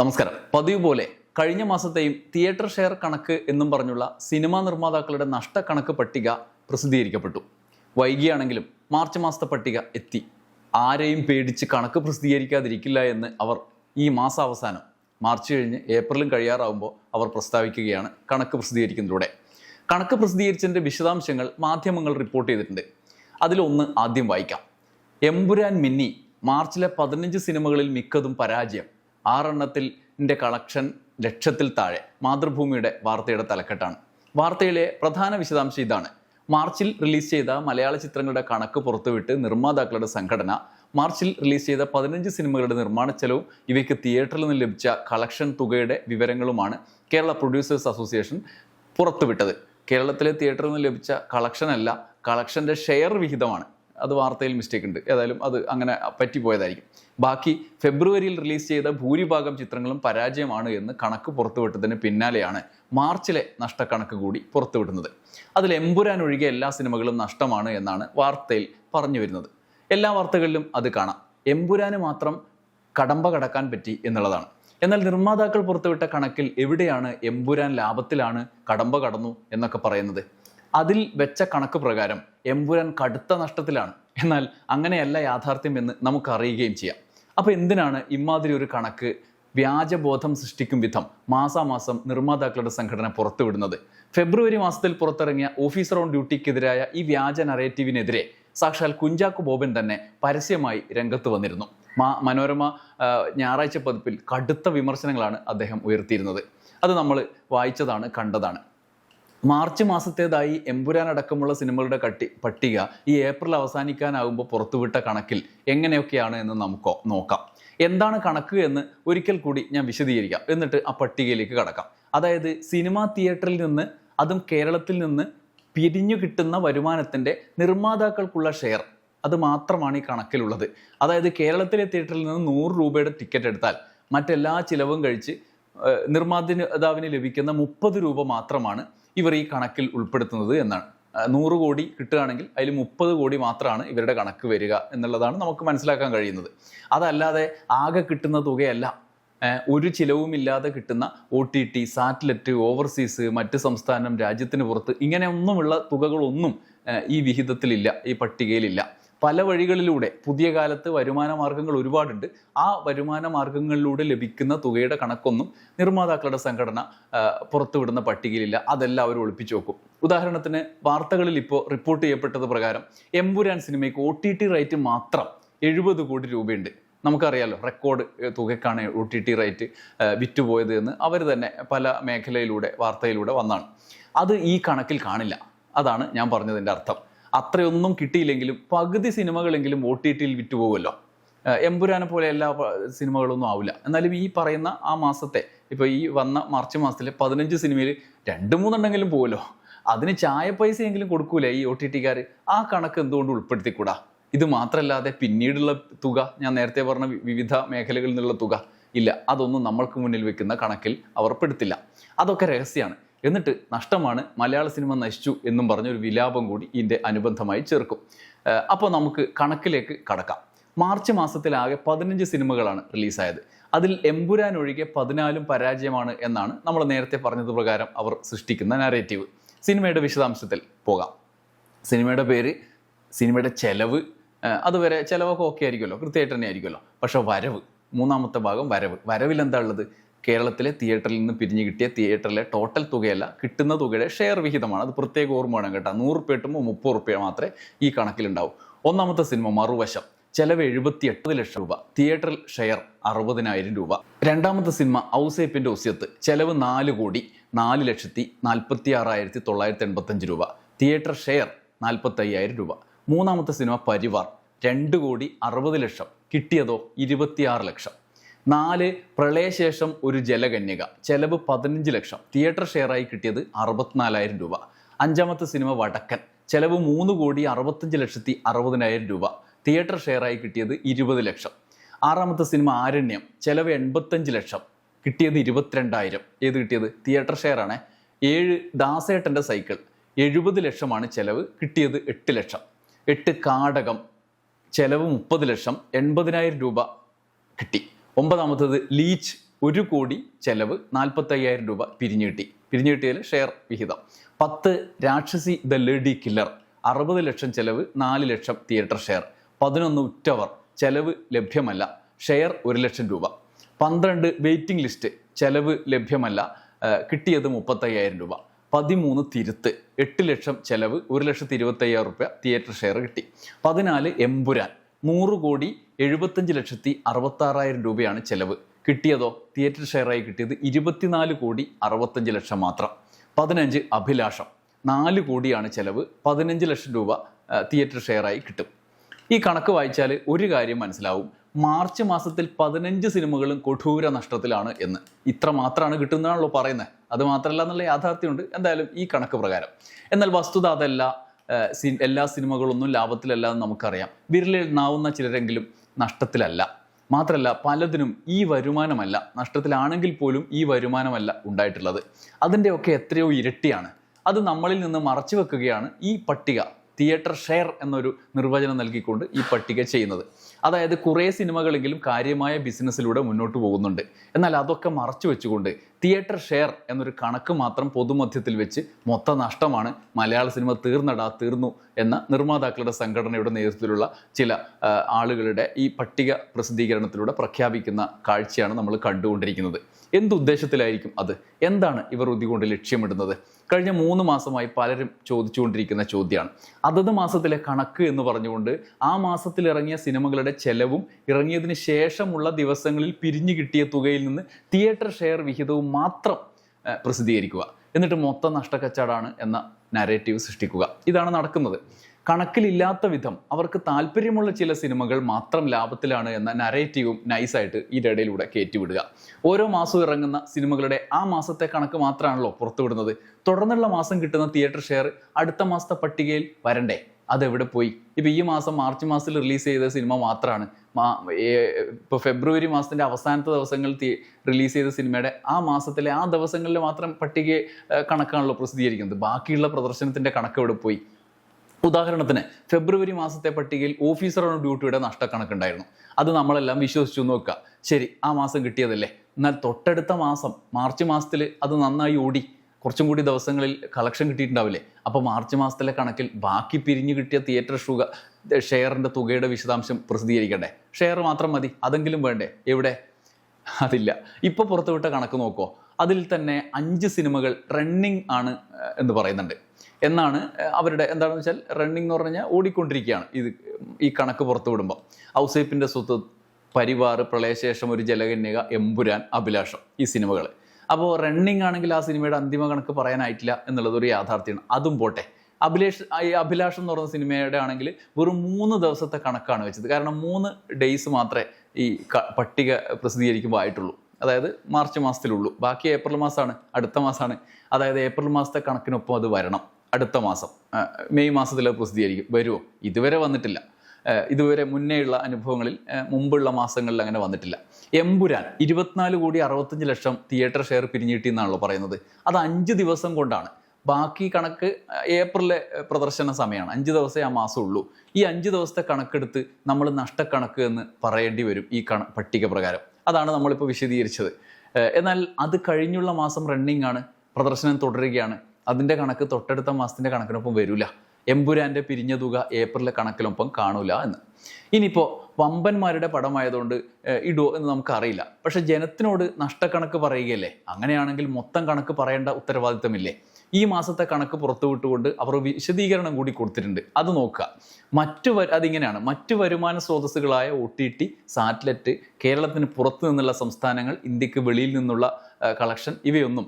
നമസ്കാരം. പതിവ് പോലെ കഴിഞ്ഞ മാസത്തെയും തിയേറ്റർ ഷെയർ കണക്ക് എന്നും പറഞ്ഞുള്ള സിനിമാ നിർമ്മാതാക്കളുടെ നഷ്ടക്കണക്ക് പട്ടിക പ്രസിദ്ധീകരിക്കപ്പെട്ടു. വൈകിയാണെങ്കിലും മാർച്ച് മാസത്തെ പട്ടിക എത്തി. ആരെയും പേടിച്ച് കണക്ക് പ്രസിദ്ധീകരിക്കാതിരിക്കില്ല എന്ന് അവർ ഈ മാസാവസാനം മാർച്ച് കഴിഞ്ഞ് ഏപ്രിലും കഴിയാറാവുമ്പോൾ അവർ പ്രസ്താവിക്കുകയാണ് കണക്ക് പ്രസിദ്ധീകരിക്കുന്നതിലൂടെ. കണക്ക് പ്രസിദ്ധീകരിച്ചതിന്റെ വിശദാംശങ്ങൾ മാധ്യമങ്ങൾ റിപ്പോർട്ട് ചെയ്തിട്ടുണ്ട്. അതിലൊന്ന് ആദ്യം വായിക്കാം. എമ്പുരാൻ മിന്നി മാർച്ചിലെ പതിനഞ്ച് സിനിമകളിൽ മിക്കതും പരാജയം. ആറെണ്ണത്തിൽ കളക്ഷൻ ലക്ഷത്തിൽ താഴെ മാതൃഭൂമിയുടെ വാർത്തയുടെ തലക്കെട്ടാണ്. വാർത്തയിലെ പ്രധാന വിശദാംശം ഇതാണ്. മാർച്ചിൽ റിലീസ് ചെയ്ത മലയാള ചിത്രങ്ങളുടെ കണക്ക് പുറത്തുവിട്ട് നിർമ്മാതാക്കളുടെ സംഘടന മാർച്ചിൽ റിലീസ് ചെയ്ത പതിനഞ്ച് സിനിമകളുടെ നിർമ്മാണ ചെലവും ഇവയ്ക്ക് തിയേറ്ററിൽ നിന്ന് ലഭിച്ച കളക്ഷൻ തുകയുടെ വിവരങ്ങളുമാണ് കേരള പ്രൊഡ്യൂസേഴ്സ് അസോസിയേഷൻ പുറത്തുവിട്ടത്. കേരളത്തിലെ തിയേറ്ററിൽ നിന്ന് ലഭിച്ച കളക്ഷൻ അല്ല കളക്ഷന്റെ ഷെയർ വിഹിതമാണ്. അത് വാർത്തയിൽ മിസ്റ്റേക്ക് ഉണ്ട്. ഏതായാലും അത് അങ്ങനെ പറ്റിപ്പോയതായിരിക്കും. ബാക്കി ഫെബ്രുവരിയിൽ റിലീസ് ചെയ്ത ഭൂരിഭാഗം ചിത്രങ്ങളും പരാജയമാണ് എന്ന് കണക്ക് പുറത്തുവിട്ടതിന് പിന്നാലെയാണ് മാർച്ചിലെ നഷ്ടക്കണക്ക് കൂടി പുറത്തുവിടുന്നത്. അതിൽ എമ്പുരാൻ ഒഴികെ എല്ലാ സിനിമകളും നഷ്ടമാണ് എന്നാണ് വാർത്തയിൽ പറഞ്ഞു വരുന്നത്. എല്ലാ വാർത്തകളിലും അത് കാണാം. എമ്പുരാന് മാത്രം കടമ്പ കടക്കാൻ പറ്റി എന്നുള്ളതാണ്. എന്നാൽ നിർമ്മാതാക്കൾ പുറത്തുവിട്ട കണക്കിൽ എവിടെയാണ് എമ്പുരാൻ ലാഭത്തിലാണ് കടമ്പ കടന്നു എന്നൊക്കെ പറയുന്നത്. അതിൽ വെച്ച കണക്ക് പ്രകാരം എമ്പുരാൻ കടുത്ത നഷ്ടത്തിലാണ്. എന്നാൽ അങ്ങനെയല്ല യാഥാർത്ഥ്യം എന്ന് നമുക്കറിയുകയും ചെയ്യാം. അപ്പോൾ എന്തിനാണ് ഇമാതിരി ഒരു കണക്ക് വ്യാജബോധം സൃഷ്ടിക്കും വിധം മാസാമാസം നിർമ്മാതാക്കളുടെ സംഘടന പുറത്തുവിടുന്നത്? ഫെബ്രുവരി മാസത്തിൽ പുറത്തിറങ്ങിയ ഓഫീസർ ഓൺ ഡ്യൂട്ടിക്കെതിരായ ഈ വ്യാജ നറേറ്റീവിനെതിരെ സാക്ഷാൽ കുഞ്ചാക്കു ബോബൻ തന്നെ പരസ്യമായി രംഗത്ത് വന്നിരുന്നു. മാ മനോരമ ഞായറാഴ്ച പതിപ്പിൽ കടുത്ത വിമർശനങ്ങളാണ് അദ്ദേഹം ഉയർത്തിയിരുന്നത്. അത് നമ്മൾ വായിച്ചതാണ് കണ്ടതാണ്. മാർച്ച് മാസത്തേതായി എമ്പുരാൻ അടക്കമുള്ള സിനിമകളുടെ കട്ടി പട്ടിക ഈ ഏപ്രിൽ അവസാനിക്കാനാകുമ്പോൾ പുറത്തുവിട്ട കണക്കിൽ എങ്ങനെയൊക്കെയാണ് എന്ന് നമുക്ക് നോക്കാം. എന്താണ് കണക്ക് എന്ന് ഒരിക്കൽ കൂടി ഞാൻ വിശദീകരിക്കാം. എന്നിട്ട് ആ പട്ടികയിലേക്ക് കടക്കാം. അതായത് സിനിമാ തിയേറ്ററിൽ നിന്ന് അതും കേരളത്തിൽ നിന്ന് പിരിഞ്ഞു കിട്ടുന്ന വരുമാനത്തിന്റെ നിർമ്മാതാക്കൾക്കുള്ള ഷെയർ. അത് മാത്രമാണ് ഈ കണക്കിലുള്ളത്. അതായത് കേരളത്തിലെ തിയേറ്ററിൽ നിന്ന് നൂറ് രൂപയുടെ ടിക്കറ്റ് എടുത്താൽ മറ്റെല്ലാ ചിലവും കഴിച്ച് നിർമ്മാതാവിന് ലഭിക്കുന്ന മുപ്പത് രൂപ മാത്രമാണ് ഇവർ ഈ കണക്കിൽ ഉൾപ്പെടുത്തുന്നത് എന്നാണ്. നൂറ് കോടി കിട്ടുകയാണെങ്കിൽ അതിൽ മുപ്പത് കോടി മാത്രമാണ് ഇവരുടെ കണക്ക് വരിക എന്നുള്ളതാണ് നമുക്ക് മനസ്സിലാക്കാൻ കഴിയുന്നത്. അതല്ലാതെ ആകെ കിട്ടുന്ന തുകയല്ല. ഒരു ചിലവുമില്ലാതെ കിട്ടുന്ന O T T satellite overseas മറ്റ് സംസ്ഥാനം രാജ്യത്തിന് പുറത്ത് ഇങ്ങനെ ഒന്നുമുള്ള തുകകളൊന്നും ഈ വിഹിതത്തിലില്ല ഈ പട്ടികയിലില്ല. പല വഴികളിലൂടെ പുതിയ കാലത്ത് വരുമാന മാർഗങ്ങൾ ഒരുപാടുണ്ട്. ആ വരുമാന മാർഗങ്ങളിലൂടെ ലഭിക്കുന്ന തുകയുടെ കണക്കൊന്നും നിർമ്മാതാക്കളുടെ സംഘടന പുറത്തുവിടുന്ന പട്ടികയിലില്ല. അതെല്ലാം അവർ ഒളിപ്പിച്ചു വെക്കും. ഉദാഹരണത്തിന് വാർത്തകളിൽ ഇപ്പോൾ റിപ്പോർട്ട് ചെയ്യപ്പെട്ടത് പ്രകാരം എമ്പുരാൻ സിനിമയ്ക്ക് ഒ ടി ടി റൈറ്റ് മാത്രം എഴുപത് കോടി രൂപയുണ്ട്. നമുക്കറിയാലോ റെക്കോർഡ് തുകക്കാണ് ഒ ടി ടി റൈറ്റ് വിറ്റുപോയത് എന്ന് അവർ തന്നെ പല മേഖലയിലൂടെ വാർത്തയിലൂടെ വന്നാണ്. അത് ഈ കണക്കിൽ കാണില്ല. അതാണ് ഞാൻ പറഞ്ഞതിന്റെ അർത്ഥം. അത്രയൊന്നും കിട്ടിയില്ലെങ്കിലും പകുതി സിനിമകളെങ്കിലും ഒ ടി ടിയിൽ വിറ്റുപോകുമല്ലോ. എമ്പുരാനെ പോലെ എല്ലാ സിനിമകളൊന്നും ആവില്ല. എന്നാലും ഈ പറയുന്ന ആ മാസത്തെ ഇപ്പോൾ ഈ വന്ന മാർച്ച് മാസത്തിലെ പതിനഞ്ച് സിനിമയിൽ രണ്ട് മൂന്നെണ്ണെങ്കിലും പോകുമല്ലോ അതിന് ചായ പൈസയെങ്കിലും കൊടുക്കൂലേ ഈ ഒ ടി ടിക്കാർ ആ കണക്ക് എന്തുകൊണ്ട് ഉൾപ്പെടുത്തിക്കൂടാ? ഇത് മാത്രമല്ലാതെ പിന്നീടുള്ള തുക ഞാൻ നേരത്തെ പറഞ്ഞ വിവിധ മേഖലകളിൽ നിന്നുള്ള തുക ഇല്ല. അതൊന്നും നമ്മൾക്ക് മുന്നിൽ വെക്കുന്ന കണക്കിൽ അവർ പെടുത്തില്ല അതൊക്കെ രഹസ്യമാണ് എന്നിട്ട് നഷ്ടമാണ് മലയാള സിനിമ നശിച്ചു എന്നും പറഞ്ഞൊരു വിലാപം കൂടി ഇതിന്റെ അനുബന്ധമായി ചേർക്കും. അപ്പോൾ നമുക്ക് കണക്കിലേക്ക് കടക്കാം. മാർച്ച് മാസത്തിലാകെ പതിനഞ്ച് സിനിമകളാണ് റിലീസായത്. അതിൽ എമ്പുരാൻ ഒഴികെ പതിനാലും പരാജയമാണ് എന്നാണ് നമ്മൾ നേരത്തെ പറഞ്ഞത് പ്രകാരം അവർ സൃഷ്ടിക്കുന്ന നാരേറ്റീവ് സിനിമയുടെ വിശദാംശത്തിൽ പോകാം. സിനിമയുടെ പേര് സിനിമയുടെ ചെലവ് അതുവരെ ചിലവൊക്കെ ഓക്കെ ആയിരിക്കുമല്ലോ കൃത്യമായിട്ട് തന്നെ ആയിരിക്കുമല്ലോ. പക്ഷേ വരവ് മൂന്നാമത്തെ ഭാഗം വരവ്. വരവിൽ എന്താ ഉള്ളത്? കേരളത്തിലെ തിയേറ്ററിൽ നിന്ന് പിരിഞ്ഞു കിട്ടിയ തിയേറ്ററിലെ ടോട്ടൽ തുകയല്ല കിട്ടുന്ന തുകയുടെ ഷെയർ വിഹിതമാണ്. അത് പ്രത്യേക ഓർമ്മ വേണം കേട്ടോ. നൂറ് റുപ്യ കിട്ടുമ്പോൾ മുപ്പത് റുപ്യ മാത്രമേ ഈ കണക്കിലുണ്ടാവും. ഒന്നാമത്തെ സിനിമ മറുവശം. ചെലവ് എഴുപത്തി എട്ട് ലക്ഷം രൂപ. തിയേറ്ററിൽ ഷെയർ അറുപതിനായിരം രൂപ. രണ്ടാമത്തെ സിനിമ ഔസേപ്പിന്റെ ഒസ്യത്ത്. ചെലവ് നാല് കോടി നാല് ലക്ഷത്തി നാൽപ്പത്തി ആറായിരത്തി തൊള്ളായിരത്തി എൺപത്തഞ്ച് രൂപ. തിയേറ്റർ ഷെയർ നാൽപ്പത്തി അയ്യായിരം രൂപ. മൂന്നാമത്തെ സിനിമ പരിവാർ. രണ്ട് കോടി അറുപത് ലക്ഷം. കിട്ടിയതോ ഇരുപത്തിയാറ് ലക്ഷം. നാല് പ്രളയശേഷം ഒരു ജലകന്യക. ചെലവ് പതിനഞ്ച് ലക്ഷം. തിയേറ്റർ ഷെയറായി കിട്ടിയത് അറുപത്തിനാലായിരം രൂപ. അഞ്ചാമത്തെ സിനിമ വടക്കൻ. ചെലവ് മൂന്ന് കോടി അറുപത്തഞ്ച് ലക്ഷത്തി അറുപതിനായിരം രൂപ. തിയേറ്റർ ഷെയറായി കിട്ടിയത് ഇരുപത് ലക്ഷം. ആറാമത്തെ സിനിമ ആരണ്യം. ചെലവ് എൺപത്തഞ്ച് ലക്ഷം. കിട്ടിയത് ഇരുപത്തിരണ്ടായിരം. ഏത് കിട്ടിയത്? തിയേറ്റർ ഷെയറാണ്. ഏഴ് ദാസേട്ടന്റെ സൈക്കിൾ. എഴുപത് ലക്ഷമാണ് ചെലവ്. കിട്ടിയത് എട്ട് ലക്ഷം. എട്ട് കാടകം. ചെലവ് മുപ്പത് ലക്ഷം. എൺപതിനായിരം രൂപ കിട്ടി. ഒമ്പതാമത്തത് ലീച്ച് ഒരു കോടി ചെലവ് നാൽപ്പത്തയ്യായിരം രൂപ പിരിഞ്ഞു കിട്ടി ഷെയർ വിഹിതം. പത്ത് രാക്ഷസി ദ ലേഡി കില്ലർ അറുപത് ലക്ഷം ചെലവ് നാല് ലക്ഷം തിയേറ്റർ ഷെയർ പതിനൊന്ന് ഉറ്റവർ ചെലവ് ലഭ്യമല്ല ഷെയർ ഒരു ലക്ഷം രൂപ. പന്ത്രണ്ട് വെയിറ്റിംഗ് ലിസ്റ്റ് ചെലവ് ലഭ്യമല്ല കിട്ടിയത് മുപ്പത്തയ്യായിരം രൂപ. പതിമൂന്ന് തിരുത്ത് എട്ട് ലക്ഷം ചെലവ് ഒരു ലക്ഷത്തി ഇരുപത്തയ്യായിരം റുപ്യ തിയേറ്റർ ഷെയർ കിട്ടി. പതിനാല് എമ്പുരാൻ നൂറ് കോടി എഴുപത്തഞ്ച് ലക്ഷത്തി അറുപത്താറായിരം രൂപയാണ് ചെലവ്. കിട്ടിയതോ? തിയേറ്റർ ഷെയറായി കിട്ടിയത് ഇരുപത്തിനാല് കോടി അറുപത്തഞ്ച് ലക്ഷം മാത്രം. പതിനഞ്ച് അഭിലാഷം. നാല് കോടിയാണ് ചെലവ്. പതിനഞ്ച് ലക്ഷം രൂപ തിയേറ്റർ ഷെയറായി കിട്ടും. ഈ കണക്ക് വായിച്ചാൽ ഒരു കാര്യം മനസ്സിലാവും. മാർച്ച് മാസത്തിൽ പതിനഞ്ച് സിനിമകളും കൊടൂര നഷ്ടത്തിലാണ് എന്ന്. ഇത്ര മാത്രമാണ് കിട്ടുന്നതാണല്ലോ പറയുന്നത് അത് മാത്രമല്ല എന്നുള്ള യാഥാർത്ഥ്യമുണ്ട്. എന്തായാലും ഈ കണക്ക് പ്രകാരം. എന്നാൽ വസ്തുത അതല്ല. എല്ലാ സിനിമകളൊന്നും ലാഭത്തിലല്ല എന്ന് നമുക്കറിയാം. വിരലെണ്ണാവുന്ന ചിലരെങ്കിലും നഷ്ടത്തിലല്ല. മാത്രമല്ല പലതിനും ഈ വരുമാനമല്ല നഷ്ടത്തിലാണെങ്കിൽ പോലും ഈ വരുമാനമല്ല ഉണ്ടായിട്ടുള്ളത്. അതിന്റെയൊക്കെ എത്രയോ ഇരട്ടിയാണ്. അത് നമ്മളിൽ നിന്ന് മറച്ചു വെക്കുകയാണ് ഈ പട്ടിക തിയേറ്റർ ഷെയർ എന്നൊരു നിർവചനം നൽകിക്കൊണ്ട് ഈ പട്ടിക ചെയ്യുന്നത്. അതായത് കുറേ സിനിമകളെങ്കിലും കാര്യമായ ബിസിനസ്സിലൂടെ മുന്നോട്ട് പോകുന്നുണ്ട്. എന്നാൽ അതൊക്കെ മറച്ചു വെച്ചുകൊണ്ട് തിയേറ്റർ ഷെയർ എന്നൊരു കണക്ക് മാത്രം പൊതുമധ്യത്തിൽ വെച്ച് മൊത്ത നഷ്ടമാണ് മലയാള സിനിമ തീർന്നടാ തീർന്നു എന്ന നിർമ്മാതാക്കളുടെ സംഘടനയുടെ നേതൃത്വത്തിലുള്ള ചില ആളുകളുടെ ഈ പട്ടിക പ്രസിദ്ധീകരണത്തിലൂടെ പ്രഖ്യാപിക്കുന്ന കാഴ്ചയാണ് നമ്മൾ കണ്ടുകൊണ്ടിരിക്കുന്നത്. എന്തുദ്ദേശത്തിലായിരിക്കും അത്? എന്താണ് ഇവർ ഉതികൊണ്ട് ലക്ഷ്യമിടുന്നത്? കഴിഞ്ഞ മൂന്ന് മാസമായി പലരും ചോദിച്ചുകൊണ്ടിരിക്കുന്ന ചോദ്യമാണ്. അതത് മാസത്തിലെ കണക്ക് എന്ന് പറഞ്ഞുകൊണ്ട് ആ മാസത്തിൽ ഇറങ്ങിയ സിനിമകളുടെ ചെലവും ഇറങ്ങിയതിന് ശേഷമുള്ള ദിവസങ്ങളിൽ പിരിഞ്ഞു കിട്ടിയ തുകയിൽ നിന്ന് തിയേറ്റർ ഷെയർ വിഹിതവും മാത്രം പ്രസിദ്ധീകരിക്കുക. എന്നിട്ട് മൊത്തം നഷ്ടക്കച്ചാടാണ് എന്ന നാരേറ്റീവ് സൃഷ്ടിക്കുക. ഇതാണ് നടക്കുന്നത്. കണക്കിലില്ലാത്ത വിധം അവർക്ക് താല്പര്യമുള്ള ചില സിനിമകൾ മാത്രം ലാഭത്തിലാണ് എന്ന നരേറ്റീവും നൈസായിട്ട് ഈ ഇടയിലൂടെ കയറ്റിവിടുക ഓരോ മാസവും ഇറങ്ങുന്ന സിനിമകളുടെ ആ മാസത്തെ കണക്ക് മാത്രമാണല്ലോ പുറത്തുവിടുന്നത്. തുടർന്നുള്ള മാസം കിട്ടുന്ന തിയേറ്റർ ഷെയർ അടുത്ത മാസത്തെ പട്ടികയിൽ വരണ്ടേ? അതെവിടെ പോയി? ഇപ്പൊ ഈ മാസം മാർച്ച് മാസത്തിൽ റിലീസ് ചെയ്ത സിനിമ മാത്രമാണ് ഇപ്പൊ ഫെബ്രുവരി മാസത്തിന്റെ അവസാനത്തെ ദിവസങ്ങളിൽ റിലീസ് ചെയ്ത സിനിമയുടെ ആ മാസത്തിലെ ആ ദിവസങ്ങളിൽ മാത്രം പട്ടിക കണക്കാണല്ലോ പ്രസിദ്ധീകരിക്കുന്നത്. ബാക്കിയുള്ള പ്രദർശനത്തിന്റെ കണക്ക് എവിടെ പോയി? ഉദാഹരണത്തിന് ഫെബ്രുവരി മാസത്തെ പട്ടികയിൽ ഓഫീസർ ഓൺ ഡ്യൂട്ടിയുടെ നഷ്ടക്കണക്കുണ്ടായിരുന്നു. അത് നമ്മളെല്ലാം വിശ്വസിച്ചു നോക്കുക ശരി ആ മാസം കിട്ടിയതല്ലേ. എന്നാൽ തൊട്ടടുത്ത മാസം മാർച്ച് മാസത്തിൽ അത് നന്നായി ഓടി. കുറച്ചും കൂടി ദിവസങ്ങളിൽ കളക്ഷൻ കിട്ടിയിട്ടുണ്ടാവില്ലേ? അപ്പോൾ മാർച്ച് മാസത്തിലെ കണക്കിൽ ബാക്കി പിരിഞ്ഞു കിട്ടിയ തിയേറ്റർ ഷുഗ ഷെയറിന്റെ തുകയുടെ വിശദാംശം പ്രസിദ്ധീകരിക്കണ്ടേ? ഷെയർ മാത്രം മതി അതെങ്കിലും വേണ്ടേ? എവിടെ? അതില്ല. ഇപ്പോൾ പുറത്തുവിട്ട കണക്ക് നോക്കുമോ അതിൽ തന്നെ അഞ്ച് സിനിമകൾ റണ്ണിങ് ആണ് എന്ന് പറയുന്നുണ്ട്. എന്നാണ് അവരുടെ എന്താണെന്ന് വെച്ചാൽ റണ്ണിങ് എന്ന് പറഞ്ഞാൽ ഓടിക്കൊണ്ടിരിക്കുകയാണ് ഇത് ഈ കണക്ക് പുറത്തു വിടുമ്പോൾ ഔസേപ്പിന്റെ സ്വത്ത് പരിവാർ പ്രളയശേഷം ഒരു ജലകന്യക എമ്പുരാൻ അഭിലാഷം ഈ സിനിമകൾ അപ്പോൾ റണ്ണിങ് ആണെങ്കിൽ ആ സിനിമയുടെ അന്തിമ കണക്ക് പറയാനായിട്ടില്ല എന്നുള്ളത് ഒരു യാഥാർത്ഥ്യമാണ്. അതും പോട്ടെ. അഭിലേഷ് അഭിലാഷം എന്ന് പറയുന്ന സിനിമയുടെ ആണെങ്കിൽ വെറും മൂന്ന് ദിവസത്തെ കണക്കാണ് വെച്ചത്. കാരണം മൂന്ന് ഡേയ്സ് മാത്രമേ ഈ പട്ടിക പ്രസിദ്ധീകരിക്കുമ്പോൾ ആയിട്ടുള്ളൂ. അതായത് മാർച്ച് മാസത്തിലുള്ളൂ. ബാക്കി ഏപ്രിൽ മാസമാണ് അടുത്ത മാസമാണ്. അതായത് ഏപ്രിൽ മാസത്തെ കണക്കിനൊപ്പം അത് വരണം. അടുത്ത മാസം. മെയ് മാസത്തിൽ അത് പ്രസിദ്ധീകരിക്കും. വരുമോ ഇതുവരെ വന്നിട്ടില്ല. ഇതുവരെ മുന്നേയുള്ള അനുഭവങ്ങളിൽ മുമ്പുള്ള മാസങ്ങളിൽ അങ്ങനെ വന്നിട്ടില്ല. എമ്പുരാൻ ഇരുപത്തിനാല് കോടി അറുപത്തഞ്ച് ലക്ഷം തിയേറ്റർ ഷെയർ പിരിഞ്ഞിട്ടി എന്നാണല്ലോ പറയുന്നത്. അത് അഞ്ച് ദിവസം കൊണ്ടാണ്. ബാക്കി കണക്ക് ഏപ്രിലെ പ്രദർശന സമയമാണ്. അഞ്ച് ദിവസമേ ആ മാസം ഉള്ളൂ ഈ അഞ്ച് ദിവസത്തെ കണക്കെടുത്ത് നമ്മൾ നഷ്ടക്കണക്ക് എന്ന് പറയേണ്ടി വരും ഈ കണ പട്ടിക പ്രകാരം. അതാണ് നമ്മളിപ്പോൾ വിശദീകരിച്ചത്. എന്നാൽ അത് കഴിഞ്ഞുള്ള മാസം റണ്ണിംഗ് ആണ് പ്രദർശനം തുടരുകയാണ്. അതിന്റെ കണക്ക് തൊട്ടടുത്ത മാസത്തിന്റെ കണക്കിനൊപ്പം വരില്ല എമ്പുരാന്റെ പിരിഞ്ഞ തുക ഏപ്രിലെ കണക്കിലൊപ്പം കാണൂല എന്ന്. ഇനിയിപ്പോൾ വമ്പന്മാരുടെ പടമായതുകൊണ്ട് ഇടുമോ എന്ന് നമുക്കറിയില്ല. പക്ഷെ ജനത്തിനോട് നഷ്ടക്കണക്ക് പറയുകയല്ലേ? അങ്ങനെയാണെങ്കിൽ മൊത്തം കണക്ക് പറയേണ്ട ഉത്തരവാദിത്തമില്ലേ? ഈ മാസത്തെ കണക്ക് പുറത്തുവിട്ടുകൊണ്ട് അവർ വിശദീകരണം കൂടി കൊടുത്തിട്ടുണ്ട്. അത് നോക്കുക. മറ്റു അതിങ്ങനെയാണ്. മറ്റു വരുമാന സ്രോതസ്സുകളായ ഒ ടി ടി സാറ്റലൈറ്റ് കേരളത്തിന് പുറത്തു നിന്നുള്ള സംസ്ഥാനങ്ങൾ ഇന്ത്യയ്ക്ക് വെളിയിൽ നിന്നുള്ള കളക്ഷൻ ഇവയൊന്നും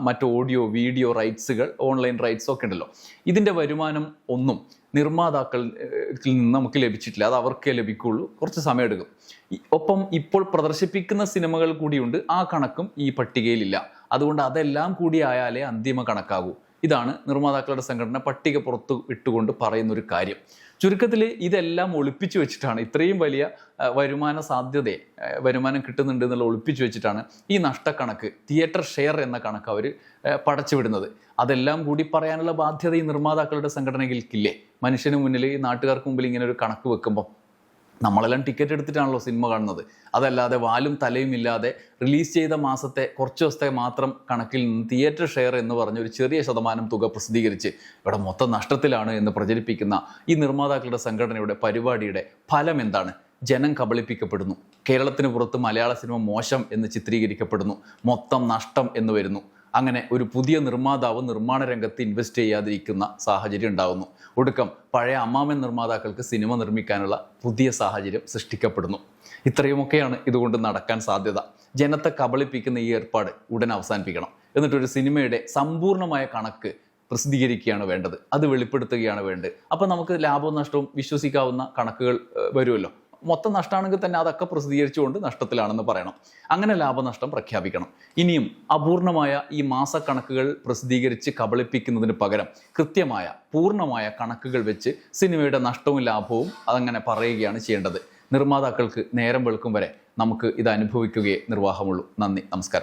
മറ്റ് ഓഡിയോ വീഡിയോ റൈറ്റ്സുകൾ ഓൺലൈൻ റൈറ്റ്സ് ഒക്കെ ഉണ്ടല്ലോ. ഇതിന്റെ വരുമാനം ഒന്നും നിർമ്മാതാക്കളിൽ നിന്ന് നമുക്ക് ലഭിച്ചിട്ടില്ല. അത് അവർക്കേ ലഭിക്കുള്ളൂ. കുറച്ച് സമയമെടുക്കും. ഒപ്പം ഇപ്പോൾ പ്രദർശിപ്പിക്കുന്ന സിനിമകൾ കൂടിയുണ്ട്. ആ കണക്കും ഈ പട്ടികയിലില്ല. അതുകൊണ്ട് അതെല്ലാം കൂടി ആയാലേ അന്തിമ കണക്കാകൂ. ഇതാണ് നിർമ്മാതാക്കളുടെ സംഘടന പട്ടിക പുറത്ത് ഇട്ടുകൊണ്ട് പറയുന്നൊരു കാര്യം. ചുരുക്കത്തിൽ ഇതെല്ലാം ഒളിപ്പിച്ചു വെച്ചിട്ടാണ് ഇത്രയും വലിയ വരുമാന സാധ്യതയെ വരുമാനം കിട്ടുന്നുണ്ട് എന്നുള്ള ഒളിപ്പിച്ചു വെച്ചിട്ടാണ് ഈ നഷ്ടക്കണക്ക് തിയേറ്റർ ഷെയർ എന്ന കണക്ക് അവർ പടച്ചുവിടുന്നത്. അതെല്ലാം കൂടി പറയാനുള്ള ബാധ്യത ഈ നിർമ്മാതാക്കളുടെ സംഘടനകൾക്കില്ലേ? മനുഷ്യന് മുന്നിൽ ഈ നാട്ടുകാർക്ക് മുമ്പിൽ ഇങ്ങനെ ഒരു കണക്ക് വെക്കുമ്പോൾ നമ്മളെല്ലാം ടിക്കറ്റ് എടുത്തിട്ടാണല്ലോ സിനിമ കാണുന്നത്. അതല്ലാതെ വാലും തലയും ഇല്ലാതെ റിലീസ് ചെയ്ത മാസത്തെ കുറച്ച് ദിവസത്തെ മാത്രം കണക്കിൽ നിന്ന് തിയേറ്റർ ഷെയർ എന്ന് പറഞ്ഞ ഒരു ചെറിയ ശതമാനം തുക പ്രസിദ്ധീകരിച്ച് ഇവിടെ മൊത്തം നഷ്ടത്തിലാണ് എന്ന് പ്രചരിപ്പിക്കുന്ന ഈ നിർമ്മാതാക്കളുടെ സംഘടനയുടെ പരിപാടിയുടെ ഫലം എന്താണ്? ജനം കബളിപ്പിക്കപ്പെടുന്നു. കേരളത്തിന് പുറത്ത് മലയാള സിനിമ മോശം എന്ന് ചിത്രീകരിക്കപ്പെടുന്നു. മൊത്തം നഷ്ടം എന്ന് വരുന്നു. അങ്ങനെ ഒരു പുതിയ നിർമ്മാതാവ് നിർമ്മാണ രംഗത്ത് ഇൻവെസ്റ്റ് ചെയ്യാതിരിക്കുന്ന സാഹചര്യം ഉണ്ടാകുന്നു ഒടുക്കം പഴയ അമ്മാമൻ നിർമ്മാതാക്കൾക്ക് സിനിമ നിർമ്മിക്കാനുള്ള പുതിയ സാഹചര്യം സൃഷ്ടിക്കപ്പെടുന്നു. ഇത്രയുമൊക്കെയാണ് ഇതുകൊണ്ട് നടക്കാൻ സാധ്യത. ജനത്തെ കബളിപ്പിക്കുന്ന ഈ ഏർപ്പാട് ഉടൻ അവസാനിപ്പിക്കണം. എന്നിട്ടൊരു സിനിമയുടെ സമ്പൂർണമായ കണക്ക് പ്രസിദ്ധീകരിക്കുകയാണ് വേണ്ടത്. അത് വെളിപ്പെടുത്തുകയാണ് വേണ്ടത്. അപ്പം നമുക്ക് ലാഭവും നഷ്ടവും വിശ്വസിക്കാവുന്ന കണക്കുകൾ വരുമല്ലോ. മൊത്തം നഷ്ടമാണെങ്കിൽ തന്നെ അതൊക്കെ പ്രസിദ്ധീകരിച്ചുകൊണ്ട് നഷ്ടത്തിലാണെന്ന് പറയണം. അങ്ങനെ ലാഭനഷ്ടം പ്രഖ്യാപിക്കണം. ഇനിയും അപൂർണമായ ഈ മാസക്കണക്കുകൾ പ്രസിദ്ധീകരിച്ച് കബളിപ്പിക്കുന്നതിന് പകരം കൃത്യമായ പൂർണമായ കണക്കുകൾ വെച്ച് സിനിമയുടെ നഷ്ടവും ലാഭവും അതങ്ങനെ പറയുകയാണ് ചെയ്യേണ്ടത്. നിർമ്മാതാക്കൾക്ക് നേരം വെളുക്കും വരെ നമുക്ക് ഇത് അനുഭവിക്കുകയേ നിർവാഹമുള്ളൂ. നന്ദി. നമസ്കാരം.